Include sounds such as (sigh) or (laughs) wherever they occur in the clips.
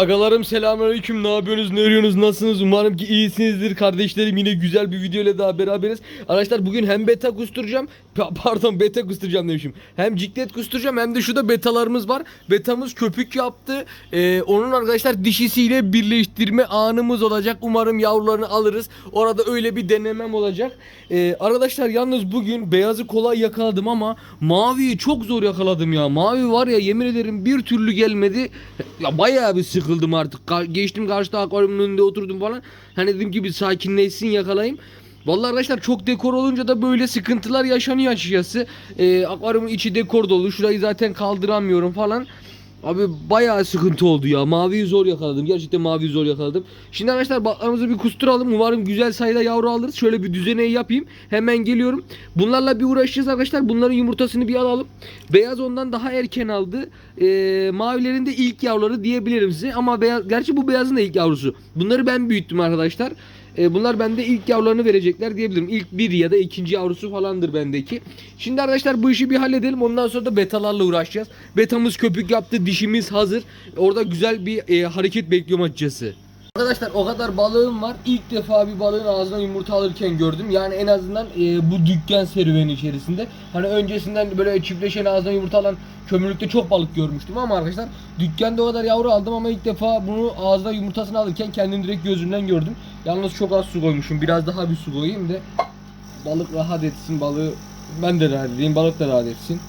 Agalarım selamünaleyküm. Ne yapıyorsunuz? Ne örüyorsunuz? Nasılsınız? Umarım ki iyisinizdir. Kardeşlerim yine güzel bir video ile daha beraberiz. Arkadaşlar bugün hem beta kusturacağım. (laughs) pa- Pardon beta kusturacağım demişim. Hem ciklet kusturacağım hem de şurada betalarımız var. Betamız köpük yaptı. Ee, onun arkadaşlar dişisiyle birleştirme anımız olacak. Umarım yavrularını alırız. Orada öyle bir denemem olacak. Ee, arkadaşlar yalnız bugün beyazı kolay yakaladım ama maviyi çok zor yakaladım ya. Mavi var ya yemin ederim bir türlü gelmedi. Ya bayağı bir sıkıldım artık. Ka- geçtim karşıda akvaryumun önünde oturdum falan. Hani dedim ki bir sakinleşsin yakalayayım. Vallahi arkadaşlar çok dekor olunca da böyle sıkıntılar yaşanıyor açıkçası. Ee, akvaryumun içi dekor dolu. Şurayı zaten kaldıramıyorum falan. Abi bayağı sıkıntı oldu ya. Maviyi zor yakaladım. Gerçekten maviyi zor yakaladım. Şimdi arkadaşlar baklarımızı bir kusturalım. Umarım güzel sayıda yavru alırız. Şöyle bir düzeneyi yapayım. Hemen geliyorum. Bunlarla bir uğraşacağız arkadaşlar. Bunların yumurtasını bir alalım. Beyaz ondan daha erken aldı. Ee, mavilerin de ilk yavruları diyebilirim size. Ama beyaz, gerçi bu beyazın da ilk yavrusu. Bunları ben büyüttüm arkadaşlar. Ee, bunlar bende ilk yavrularını verecekler diyebilirim. İlk bir ya da ikinci yavrusu falandır bendeki. Şimdi arkadaşlar bu işi bir halledelim. Ondan sonra da betalarla uğraşacağız. Betamız köpük yaptı. Dişimiz hazır. Orada güzel bir e, hareket bekliyorum açıkçası. Arkadaşlar o kadar balığım var. İlk defa bir balığın ağzına yumurta alırken gördüm. Yani en azından e, bu dükkan serüveni içerisinde. Hani öncesinden böyle çiftleşen ağzına yumurta alan kömürlükte çok balık görmüştüm ama arkadaşlar dükkanda o kadar yavru aldım ama ilk defa bunu ağzına yumurtasını alırken kendim direkt gözümden gördüm. Yalnız çok az su koymuşum. Biraz daha bir su koyayım da balık rahat etsin. Balığı ben de rahat edeyim. Balık da rahat etsin.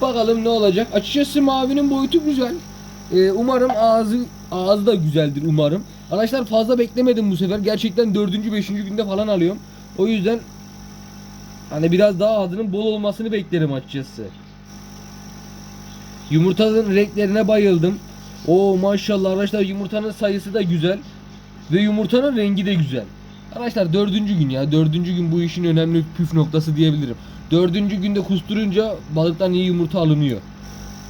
Bakalım ne olacak. Açıkçası mavinin boyutu güzel. Ee, umarım ağzı ağzı da güzeldir umarım. Arkadaşlar fazla beklemedim bu sefer. Gerçekten 4. 5. günde falan alıyorum. O yüzden hani biraz daha ağzının bol olmasını beklerim açıkçası. Yumurtanın renklerine bayıldım. O maşallah arkadaşlar yumurtanın sayısı da güzel. Ve yumurtanın rengi de güzel. Arkadaşlar dördüncü gün ya. Dördüncü gün bu işin önemli püf noktası diyebilirim. Dördüncü günde kusturunca balıktan iyi yumurta alınıyor.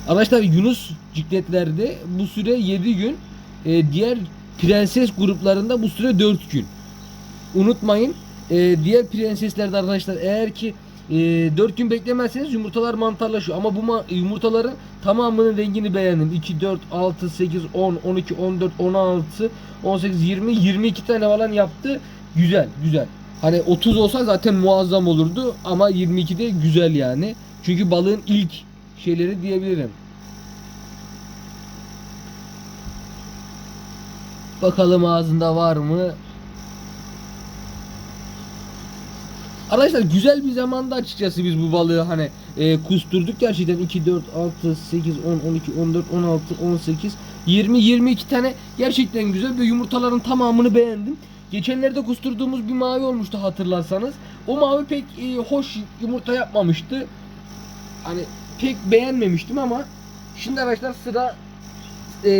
Arkadaşlar Yunus cikletlerde bu süre 7 gün. E, diğer prenses gruplarında bu süre 4 gün. Unutmayın e, diğer prenseslerde arkadaşlar eğer ki e, 4 gün beklemezseniz yumurtalar mantarlaşıyor. Ama bu ma- yumurtaların tamamının rengini beğendim. 2, 4, 6, 8, 10, 12, 14, 16, 18, 20, 22 tane falan yaptı. Güzel, güzel. Hani 30 olsa zaten muazzam olurdu ama 22 de güzel yani. Çünkü balığın ilk şeyleri diyebilirim. Bakalım ağzında var mı? Arkadaşlar güzel bir zamanda açıkçası biz bu balığı hani e, kusturduk gerçekten 2 4 6 8 10 12 14 16 18 20 22 tane gerçekten güzel ve yumurtaların tamamını beğendim. Geçenlerde kusturduğumuz bir mavi olmuştu hatırlarsanız. O mavi pek e, hoş yumurta yapmamıştı. Hani pek beğenmemiştim ama şimdi arkadaşlar sıra e,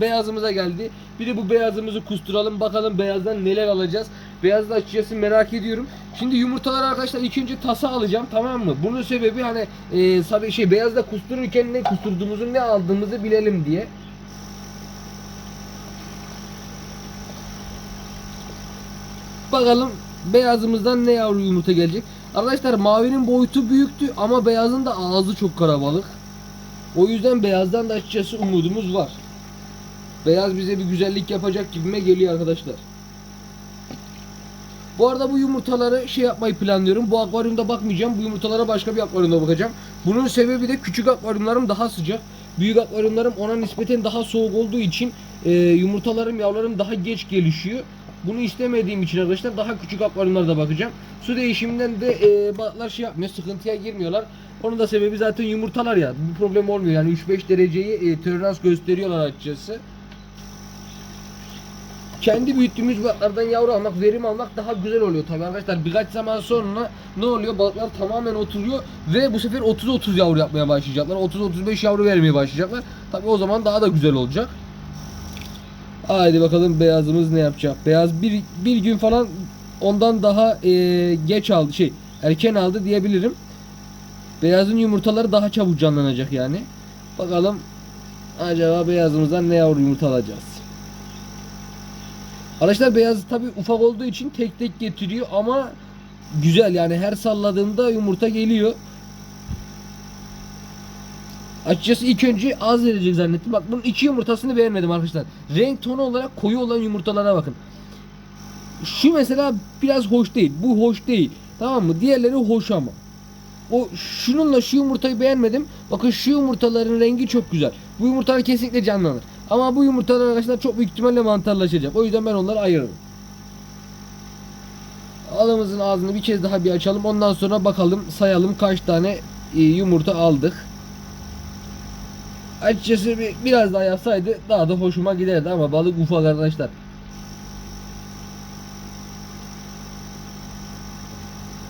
beyazımıza geldi. Bir de bu beyazımızı kusturalım bakalım beyazdan neler alacağız. Beyazı da açıkçası merak ediyorum. Şimdi yumurtalar arkadaşlar ilk önce tasa alacağım tamam mı? Bunun sebebi hani e, şey beyazda kustururken ne kusturduğumuzu ne aldığımızı bilelim diye. Bakalım beyazımızdan ne yavru yumurta gelecek. Arkadaşlar mavinin boyutu büyüktü ama beyazın da ağzı çok karabalık. O yüzden beyazdan da açıkçası umudumuz var. Beyaz bize bir güzellik yapacak gibime geliyor arkadaşlar. Bu arada bu yumurtaları şey yapmayı planlıyorum. Bu akvaryumda bakmayacağım. Bu yumurtalara başka bir akvaryumda bakacağım. Bunun sebebi de küçük akvaryumlarım daha sıcak. Büyük akvaryumlarım ona nispeten daha soğuk olduğu için e, yumurtalarım, yavrularım daha geç gelişiyor. Bunu istemediğim için arkadaşlar daha küçük akvaryumlarda bakacağım. Su değişiminden de e, balıklar şey yapmıyor, sıkıntıya girmiyorlar. Onun da sebebi zaten yumurtalar ya. Bir problem olmuyor yani 3-5 dereceyi e, tolerans gösteriyorlar açıkçası. Kendi büyüttüğümüz balıklardan yavru almak, verim almak daha güzel oluyor tabii arkadaşlar. Birkaç zaman sonra ne oluyor? Balıklar tamamen oturuyor ve bu sefer 30-30 yavru yapmaya başlayacaklar. 30-35 yavru vermeye başlayacaklar. Tabii o zaman daha da güzel olacak. Haydi bakalım beyazımız ne yapacak? Beyaz bir, bir gün falan ondan daha e, geç aldı şey erken aldı diyebilirim. Beyazın yumurtaları daha çabuk canlanacak yani. Bakalım acaba beyazımızdan ne yavru yumurta alacağız? Arkadaşlar beyaz tabi ufak olduğu için tek tek getiriyor ama güzel yani her salladığımda yumurta geliyor. Açıkçası ilk önce az verecek zannettim. Bak bunun iki yumurtasını beğenmedim arkadaşlar. Renk tonu olarak koyu olan yumurtalara bakın. Şu mesela biraz hoş değil. Bu hoş değil. Tamam mı? Diğerleri hoş ama. O şununla şu yumurtayı beğenmedim. Bakın şu yumurtaların rengi çok güzel. Bu yumurtalar kesinlikle canlanır. Ama bu yumurtalar arkadaşlar çok büyük ihtimalle mantarlaşacak. O yüzden ben onları ayırırım. Alımızın ağzını bir kez daha bir açalım. Ondan sonra bakalım sayalım kaç tane e, yumurta aldık. Açıkçası bir, biraz daha yapsaydı daha da hoşuma giderdi ama balık ufak arkadaşlar.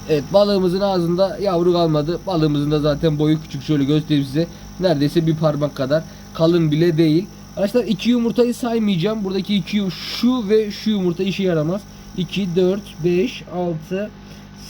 Evet balığımızın ağzında yavru kalmadı. Balığımızın da zaten boyu küçük şöyle göstereyim size. Neredeyse bir parmak kadar. Kalın bile değil. Arkadaşlar iki yumurtayı saymayacağım. Buradaki iki şu ve şu yumurta işe yaramaz. 2, 4, 5, 6,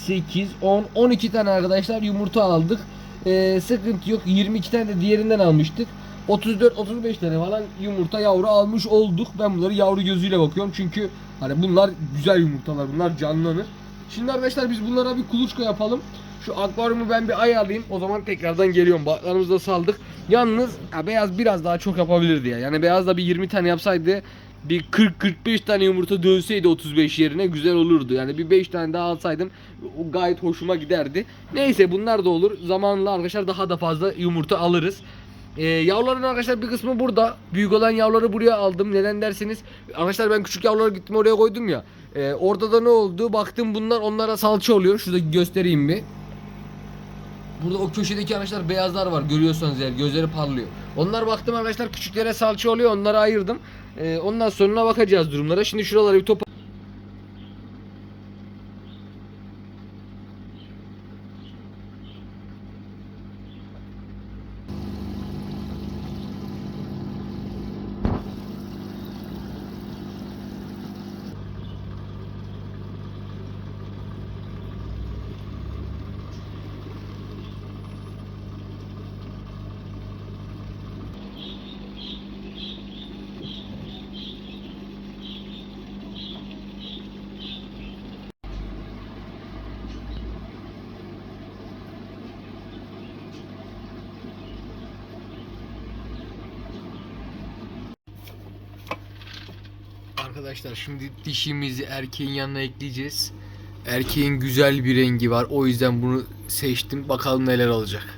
8, 10, 12 tane arkadaşlar yumurta aldık. Ee, sıkıntı yok. 22 tane de diğerinden almıştık. 34-35 tane falan yumurta yavru almış olduk. Ben bunları yavru gözüyle bakıyorum. Çünkü hani bunlar güzel yumurtalar. Bunlar canlanır. Şimdi arkadaşlar biz bunlara bir kuluçka yapalım. Şu akvaryumu ben bir ayarlayayım. O zaman tekrardan geliyorum. Balıklarımızı da saldık. Yalnız ya beyaz biraz daha çok yapabilirdi ya. Yani beyaz da bir 20 tane yapsaydı bir 40-45 tane yumurta dönseydi 35 yerine güzel olurdu. Yani bir 5 tane daha alsaydım gayet hoşuma giderdi. Neyse bunlar da olur. Zamanla arkadaşlar daha da fazla yumurta alırız. Ee, yavruların arkadaşlar bir kısmı burada. Büyük olan yavruları buraya aldım. Neden derseniz arkadaşlar ben küçük yavruları gittim oraya koydum ya. Ee, orada da ne oldu? Baktım bunlar onlara salça oluyor. Şurada göstereyim bir. Burada o köşedeki arkadaşlar beyazlar var görüyorsanız eğer gözleri parlıyor. Onlar baktım arkadaşlar küçüklere salça oluyor onları ayırdım. Ee, ondan sonra bakacağız durumlara. Şimdi şuralara bir top Arkadaşlar şimdi dişimizi erkeğin yanına ekleyeceğiz. Erkeğin güzel bir rengi var. O yüzden bunu seçtim. Bakalım neler olacak.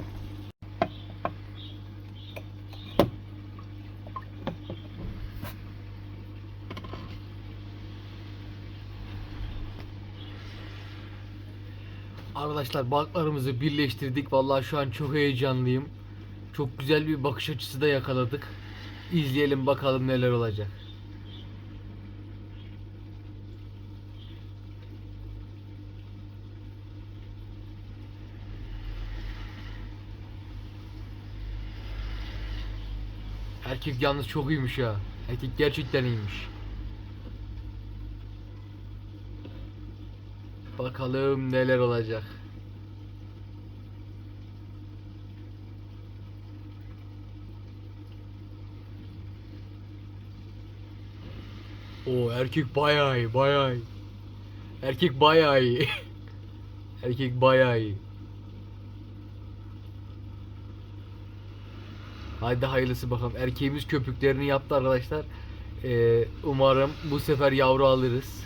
Arkadaşlar balıklarımızı birleştirdik. Vallahi şu an çok heyecanlıyım. Çok güzel bir bakış açısı da yakaladık. İzleyelim bakalım neler olacak. Erkek yalnız çok iyiymiş ya. Erkek gerçekten iyiymiş. Bakalım neler olacak. O erkek bayağı iyi, bayağı iyi. Erkek bayağı iyi. (laughs) erkek bayağı iyi. Haydi hayırlısı bakalım. Erkeğimiz köpüklerini yaptı arkadaşlar. Ee, umarım bu sefer yavru alırız.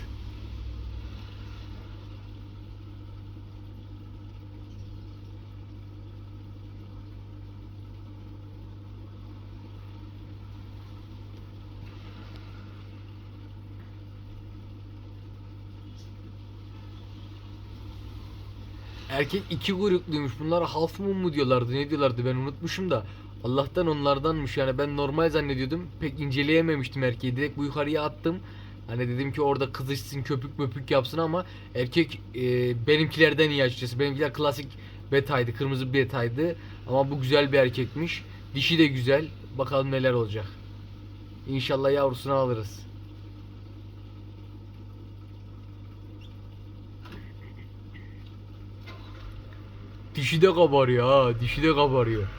Erkek iki kuyrukluymuş. Bunlar half moon mu diyorlardı ne diyorlardı ben unutmuşum da. Allah'tan onlardanmış yani ben normal zannediyordum. Pek inceleyememiştim erkeği. Direkt bu yukarıya attım. Hani dedim ki orada kızışsın köpük möpük yapsın ama erkek e, benimkilerden iyi açıkçası. Benimkiler klasik betaydı. Kırmızı bir betaydı. Ama bu güzel bir erkekmiş. Dişi de güzel. Bakalım neler olacak. İnşallah yavrusunu alırız. Dişi de kabarıyor ha. Dişi de kabarıyor.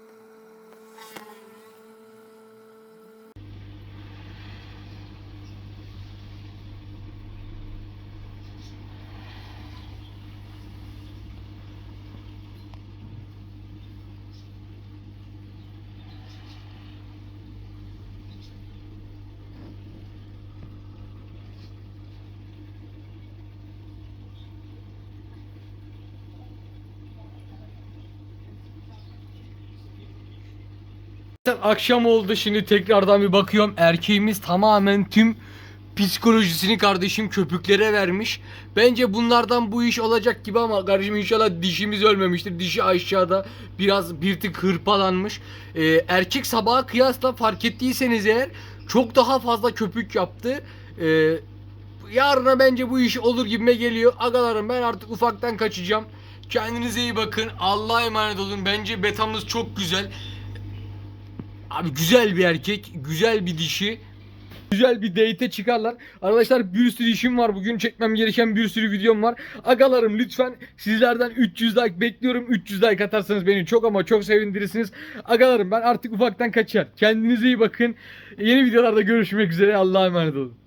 Arkadaşlar akşam oldu şimdi tekrardan bir bakıyorum. Erkeğimiz tamamen tüm psikolojisini kardeşim köpüklere vermiş. Bence bunlardan bu iş olacak gibi ama kardeşim inşallah dişimiz ölmemiştir. Dişi aşağıda biraz bir tık hırpalanmış. Ee, erkek sabaha kıyasla fark ettiyseniz eğer çok daha fazla köpük yaptı. Ee, yarına bence bu iş olur gibime geliyor. Agalarım ben artık ufaktan kaçacağım. Kendinize iyi bakın. Allah'a emanet olun. Bence betamız çok güzel. Abi güzel bir erkek, güzel bir dişi. güzel bir date çıkarlar. Arkadaşlar bir sürü işim var bugün çekmem gereken bir sürü videom var. Agalarım lütfen sizlerden 300 like bekliyorum. 300 like atarsanız beni çok ama çok sevindirirsiniz. Agalarım ben artık ufaktan kaçar. Kendinize iyi bakın. Yeni videolarda görüşmek üzere. Allah'a emanet olun.